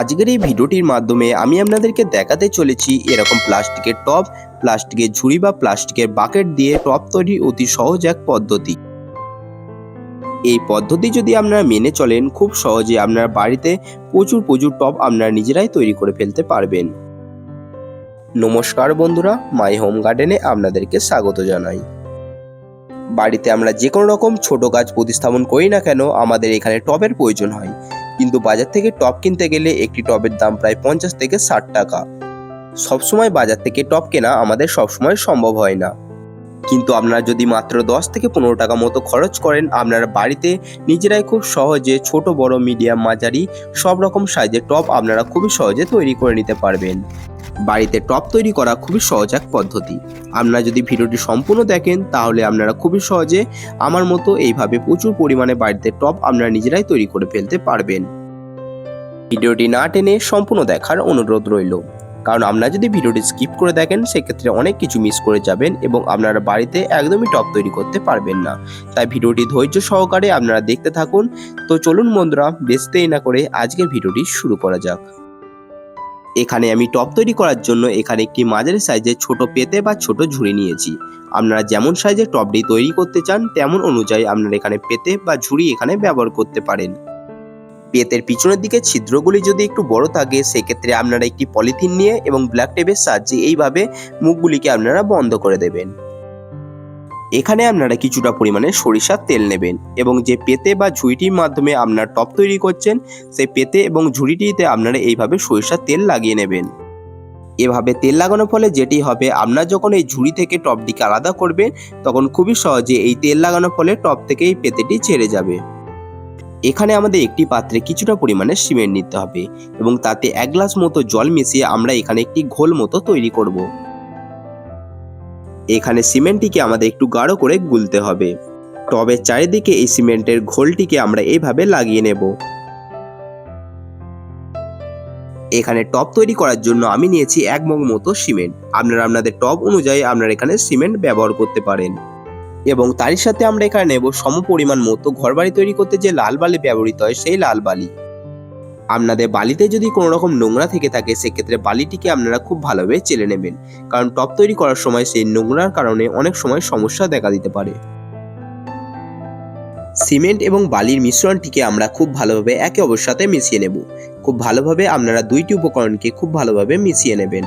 আজকের এই ভিডিওটির মাধ্যমে আমি আপনাদেরকে দেখাতে চলেছি এরকম প্লাস্টিকের টব, প্লাস্টিকের ঝুড়ি বা প্লাস্টিকের বাকেট দিয়ে টব তৈরি অতি সহজ এক পদ্ধতি। এই পদ্ধতি যদি আপনারা মেনে চলেন, খুব সহজে আপনার বাড়িতে প্রচুর প্রচুর টব আপনারা নিজেরাই তৈরি করে ফেলতে পারবেন। নমস্কার বন্ধুরা, মাই হোম গার্ডেনে আপনাদেরকে স্বাগত জানাই। বাড়িতে আমরা যে কোনো রকম ছোট গাছ প্রতিস্থাপন করি না কেন, আমাদের এখানে টবের প্রয়োজন হয়। কিন্তু বাজার থেকে টপ কিনতে গেলে একটি টবের দাম প্রায় পঞ্চাশ থেকে ষাট টাকা। সবসময় বাজার থেকে টপ কেনা আমাদের সবসময় সম্ভব হয় না। কিন্তু আপনারা যদি মাত্র দশ থেকে পনেরো টাকা মতো খরচ করেন, আপনারা বাড়িতে নিজেরাই খুব সহজে ছোট, বড়, মিডিয়াম, মাঝারি সব রকম সাইজের টপ আপনারা খুবই সহজে তৈরি করে নিতে পারবেন। বাড়িতে টপ তৈরি করা খুবই সহজ এক পদ্ধতি। আপনারা যদি ভিডিওটি সম্পূর্ণ দেখেন, তাহলে আপনারা খুবই সহজে আমার মতো এইভাবে প্রচুর পরিমাণে বাড়িতে টপ আপনারা নিজেরাই তৈরি করে ফেলতে পারবেন। ভিডিওটি না টেনে সম্পূর্ণ দেখার অনুরোধ রইল। কারণ আপনারা যদি ভিডিওটি স্কিপ করে দেখেন, সেক্ষেত্রে অনেক কিছু মিস করে যাবেন এবং আপনারা বাড়িতে একদমই টপ তৈরি করতে পারবেন না। তাই ভিডিওটি ধৈর্য সহকারে আপনারা দেখতে থাকুন। তো চলুন বন্ধুরা দেরি না করে আজকের ভিডিওটি শুরু করা যাক। এখানে আমি টপ তৈরি করার জন্য এখানে একটি মাঝারি সাইজের ছোট পেতে বা ছোট ঝুড়ি নিয়েছি। আপনারা যেমন সাইজের টপটি তৈরি করতে চান, তেমন অনুযায়ী আপনারা এখানে পেতে বা ঝুড়ি এখানে ব্যবহার করতে পারেন। পেতের পিছনের দিকে ছিদ্রগুলি যদি একটু বড় থাকে, সেক্ষেত্রে আপনারা একটি পলিথিন নিয়ে এবং ব্ল্যাক টেপের সাহায্যে এইভাবে মুখগুলিকে আপনারা বন্ধ করে দেবেন। এখানে আপনারা কিছুটা পরিমাণে সরিষার তেল নেবেন এবং যে পেতে বা ঝুড়িটির মাধ্যমে আপনার টপ তৈরি করছেন, সেই পেতে এবং ঝুড়িটিতে আপনারা এইভাবে সরিষার তেল লাগিয়ে নেবেন। এভাবে তেল লাগানোর ফলে যেটি হবে, আপনার যখন এই ঝুড়ি থেকে টপটিকে আলাদা করবেন, তখন খুবই সহজে এই তেল লাগানোর ফলে টপ থেকে এই পেতেটি ছেড়ে যাবে। এখানে আমাদের একটি পাত্রে কিছুটা পরিমাণে সিমেন্ট নিতে হবে এবং তাতে এক গ্লাস মতো জল মিশিয়ে আমরা এখানে একটি ঘোল মতো তৈরি করব। এখানে সিমেন্টটিকে আমাদের একটু গাঢ় করে গুলতে হবে। টবের চারিদিকে এই সিমেন্টের ঘোলটিকে আমরা এইভাবে লাগিয়ে নেব। এখানে টব তৈরি করার জন্য আমি নিয়েছি এক মগ মতো সিমেন্ট। আপনারা আপনাদের টব অনুযায়ী আপনারা এখানে সিমেন্ট ব্যবহার করতে পারেন। এবং তারই সাথে আমরা এখানে নেব সম পরিমাণ মতো ঘরবাড়ি তৈরি করতে যে লাল বালি ব্যবহৃত হয় সেই লাল বালি। আপনাদের বালিতে যদি কোনো রকম নোংরা থেকে থাকে, সেক্ষেত্রে বালিটিকে আপনারা খুব ভালোভাবে চেলে নেবেন। কারণ টপ তৈরি করার সময় সেই নোংরার কারণে অনেক সময় সমস্যা দেখা দিতে পারে। সিমেন্ট এবং বালির মিশ্রণটিকে আমরা খুব ভালোভাবে একে অপরের সাথে মিশিয়ে নেব। খুব ভালোভাবে আপনারা দুইটি উপকরণকে খুব ভালোভাবে মিশিয়ে নেবেন।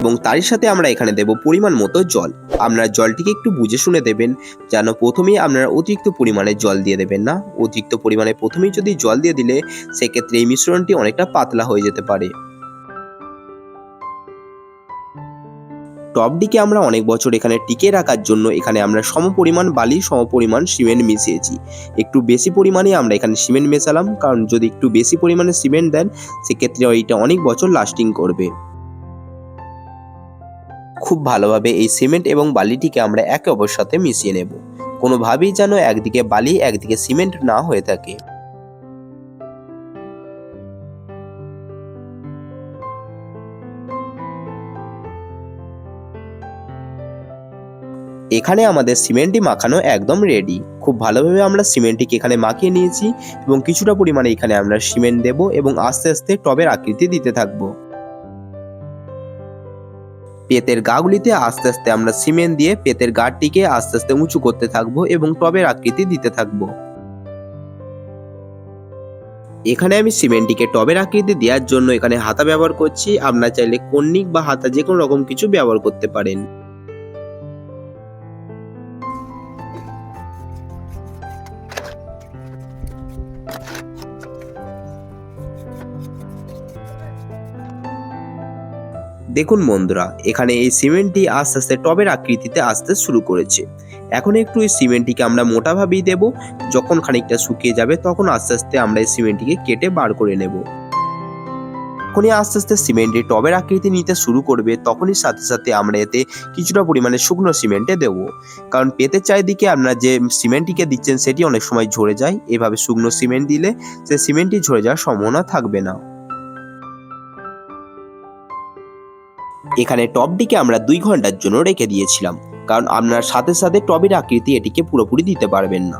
এবং তারই সাথে আমরা এখানে দেব পরিমাণ মতো জল। আপনারা জলটিকে একটু বুঝে শুনে দেবেন, যেন প্রথমেই আপনারা অতিরিক্ত পরিমাণে জল দিয়ে দেবেন না। অতিরিক্ত পরিমাণে প্রথমেই যদি জল দিয়ে দিলে, সেক্ষেত্রে এই মিশ্রণটি অনেকটা পাতলা হয়ে যেতে পারে। টবটিকে আমরা অনেক বছর এখানে টিকে রাখার জন্য এখানে আমরা সম পরিমাণ বালি সম পরিমাণ সিমেন্ট মিশিয়েছি। একটু বেশি পরিমাণে আমরা এখানে সিমেন্ট মেশালাম, কারণ যদি একটু বেশি পরিমাণে সিমেন্ট দেন, সেক্ষেত্রে এইটা অনেক বছর লাস্টিং করবে। খুব ভালোভাবে এই সিমেন্ট এবং বালিটিকে আমরা একে অপরের সাথে মিশিয়ে নেব। কোনোভাবেই যেন একদিকে বালি, একদিকে সিমেন্ট না হয়ে থাকে। এখানে আমাদের সিমেন্টটি মাখানো একদম রেডি খুব ভালোভাবে আমরা সিমেন্টটিকে এখানে মাখিয়ে নিয়েছি এবং কিছুটা পরিমাণে এখানে আমরা সিমেন্ট দেব এবং আস্তে আস্তে টবের আকৃতি দিতে থাকব। পেতের গাগুলিতে আস্তে আস্তে আমরা সিমেন্ট দিয়ে পেতের গাঠটিকে আস্তে আস্তে উঁচু করতে থাকব এবং টবের আকৃতি দিতে থাকব। এখানে আমি সিমেন্টটিকে টবের আকৃতি দেওয়ার জন্য এখানে হাতা ব্যবহার করছি। আপনারা চাইলে কন্নিক বা হাতা যে কোনো রকম কিছু ব্যবহার করতে পারেন। দেখুন বন্ধুরা, এখানে এই সিমেন্টটি আস্তে আস্তে টবের আকৃতিতে আসতে শুরু করেছে। এখন একটু এই সিমেন্টটিকে আমরা মোটাভাবেই দেব। যখন খানিকটা শুকিয়ে যাবে, তখন আস্তে আস্তে আমরা এই সিমেন্টটিকে কেটে বার করে নেব। যখনই আস্তে আস্তে সিমেন্টের টবের আকৃতি নিতে শুরু করবে, তখনই সাথে সাথে আমরা এতে কিছুটা পরিমাণে শুকনো সিমেন্টে দেব। কারণ পেতে চারিদিকে আপনারা যে সিমেন্টটিকে দিচ্ছেন, সেটি অনেক সময় ঝরে যায়। এভাবে শুকনো সিমেন্ট দিলে সে সিমেন্টটি ঝরে যাওয়ার সম্ভাবনা থাকবে না। এখানে টপটিকে আমরা দুই ঘণ্টার জন্য রেখে দিয়েছিলাম, কারণ আপনার সাথে সাথে টবের আকৃতি এটিকে পুরোপুরি দিতে পারবেন না।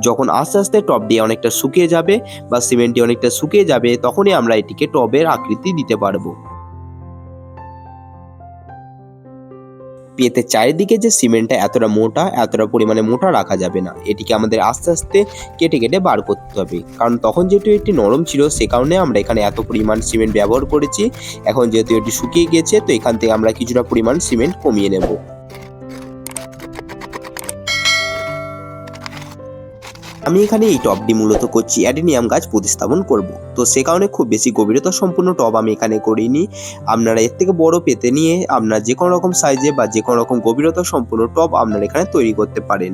যখন আস্তে আস্তে টবটি অনেকটা শুকিয়ে যাবে বা সিমেন্টটি অনেকটা শুকিয়ে যাবে, তখনই আমরা এটিকে টবের আকৃতি দিতে পারব। পেতে চারিদিকে যে সিমেন্টটা এতটা মোটা, এতটা পরিমাণে মোটা রাখা যাবে না। এটিকে আমাদের আস্তে আস্তে কেটে কেটে বার করতে হবে। কারণ তখন যেহেতু এটি নরম ছিল, সে কারণে আমরা এখানে এত পরিমাণ সিমেন্ট ব্যবহার করেছি। এখন যেহেতু এটি শুকিয়ে গিয়েছে, তো এখান থেকে আমরা কিছুটা পরিমাণ সিমেন্ট কমিয়ে নেব। আমি এখানে এই টবটি মূলত করছি, অ্যাডেনিয়াম গাছ প্রতিস্থাপন করব। তো সে কারণে খুব বেশি গভীরতা সম্পূর্ণ টব আমি এখানে করিনি। আপনারা এর থেকে বড় পেতে নিয়ে আপনার যে কোনো রকম সাইজে বা যে কোনো রকম গভীরতা সম্পূর্ণ টব আপনারা এখানে তৈরি করতে পারেন।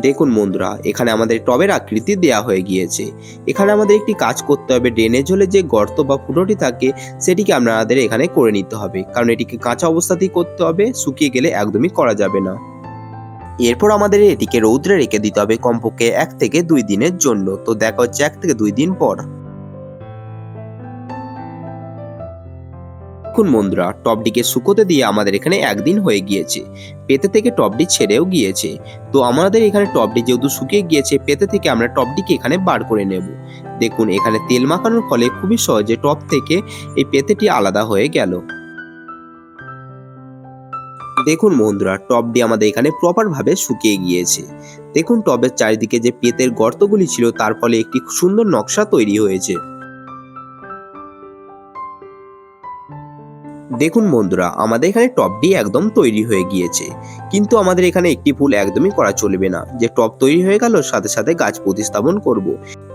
দেখুন বন্ধুরা, এখানে আমাদের টবের আকৃতি দেয়া হয়ে গিয়েছে। এখানে আমাদের একটি কাজ করতে হবে ড্রেনেজ হলে যে গর্ত বা ফুটোটি থাকে, সেটিকে আপনাদের এখানে করে নিতে হবে। কারণ এটিকে কাঁচা অবস্থাতেই করতে হবে, শুকিয়ে গেলে একদমই করা যাবে না। এরপর আমাদের এটিকে রৌদ্রে রেখে দিতে হবে কমপক্ষে এক থেকে দুই দিনের জন্য। তো দেখা হচ্ছে এক থেকে দুই দিন পর। দেখুন বন্ধুরা, টপটিকে শুকোতে দিয়ে আমাদের এখানে একদিন হয়ে গিয়েছে। পেতে থেকে টপটি ছেড়েও গিয়েছে। তো আমাদের এখানে টপটি যেহেতু শুকিয়ে গিয়েছে, পেতে থেকে আমরা টপটিকে এখানে বার করে নেব। দেখুন, এখানে তেল মাখানোর ফলে খুবই সহজে টপ থেকে এই পেতেটি আলাদা হয়ে গেল। দেখুন বন্ধুরা টবটি আমাদের এখানে প্রপারভাবে শুকিয়ে গিয়েছে। দেখুন টবের চারিদিকে যে পেতের গর্তগুলি ছিল, তার ফলে একটি সুন্দর নকশা তৈরি হয়েছে। দেখুন বন্ধুরা, আমাদের এখানে টপটি একদম তৈরি হয়ে গিয়েছে। কিন্তু আমাদের এখানে একটি ফুল একদমই করা চলবে না। যে টপ তৈরি হয়ে গেল, সাথে সাথে গাছ প্রতিস্থাপন করব।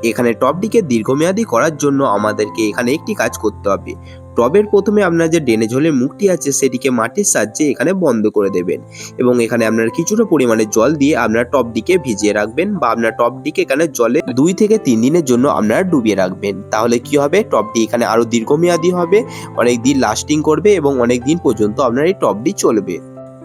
এখানে টপটিকে দীর্ঘমেয়াদী করার জন্য আমাদেরকে এখানে একটি কাজ করতে হবে। টবের প্রথমে আপনার যে ড্রেনেজ হোলের মুখটি আছে, সেটিকে মাটির সাহায্যে এখানে বন্ধ করে দেবেন এবং এখানে আপনার কিছুটা পরিমাণে জল দিয়ে আপনার টবটিকে ভিজিয়ে রাখবেন বা আপনার টবটিকে এখানে জলে দুই থেকে তিন দিনের জন্য আপনারা ডুবিয়ে রাখবেন। তাহলে কি হবে? টবটি এখানে আরও দীর্ঘমেয়াদী হবে, অনেক দিন লাস্টিং করবে এবং অনেক দিন পর্যন্ত আপনার এই টবটি চলবে।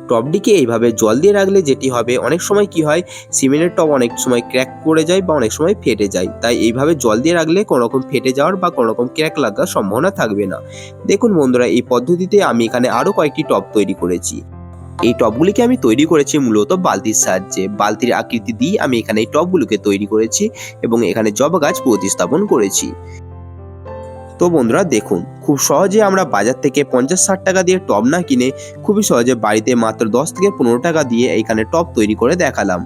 টবটিকে এইভাবে জল দিয়ে রাখলে যেটি হবে, অনেক সময় কি হয়, সিমেন্টের টব অনেক সময় ক্র্যাক করে যায় বা অনেক সময় ফেটে যায়। তাই এইভাবে জল দিয়ে রাখলে কোনো রকম ফেটে যাওয়ার বা কোনো রকম ক্র্যাক লাগার সম্ভাবনা থাকবে না। দেখুন বন্ধুরা, এই পদ্ধতিতে আমি এখানে আরও কয়েকটি টব তৈরি করেছি। এই টবগুলিকে আমি তৈরি করেছি মূলত বালতির সাহায্যে। বালতির আকৃতি দিয়ে আমি এখানে এই টবগুলোকে তৈরি করেছি এবং এখানে জবা গাছ প্রতিস্থাপন করেছি। তো বন্ধুরা দেখুন, খুব সহজে আমরা বাজার থেকে পঞ্চাশ ষাট টাকা দিয়ে টব না কিনে খুবই সহজে বাড়িতে মাত্র দশ থেকে পনেরো টাকা দিয়ে এইখানে টব তৈরি করে দেখালাম।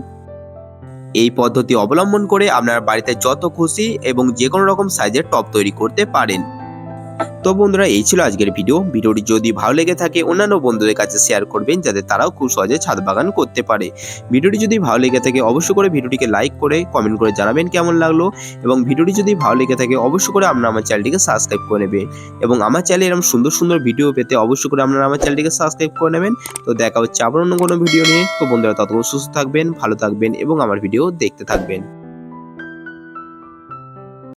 এই পদ্ধতি অবলম্বন করে আপনার বাড়িতে যত খুশি এবং যে কোনো রকম সাইজের টব তৈরি করতে পারেন। তো বন্ধুরা, এই ছিল আজকের ভিডিও। ভিডিওটি যদি ভালো লেগে থাকে, অন্যান্য বন্ধুদের কাছে শেয়ার করবেন, যাতে তারাও খুব সহজে ছাদ বাগান করতে পারে। ভিডিওটি যদি ভালো লেগে থাকে, অবশ্যই করে ভিডিওটিকে লাইক করে কমেন্ট করে জানাবেন কেমন লাগল। এবং ভিডিওটি যদি ভালো লেগে থাকে, অবশ্যই করে আপনারা আমার চ্যানেলটিকে সাবস্ক্রাইব করে নেবেন। এবং আমার চ্যানেলে এরকম সুন্দর সুন্দর ভিডিও পেতে অবশ্যই করে আপনারা আমার চ্যানেলটিকে সাবস্ক্রাইব করে নেবেন। তো দেখা হচ্ছে আবার অন্য কোনো ভিডিও নিয়ে। তো বন্ধুরা, ততক্ষণ সুস্থ থাকবেন, ভালো থাকবেন এবং আমার ভিডিও দেখতে থাকবেন।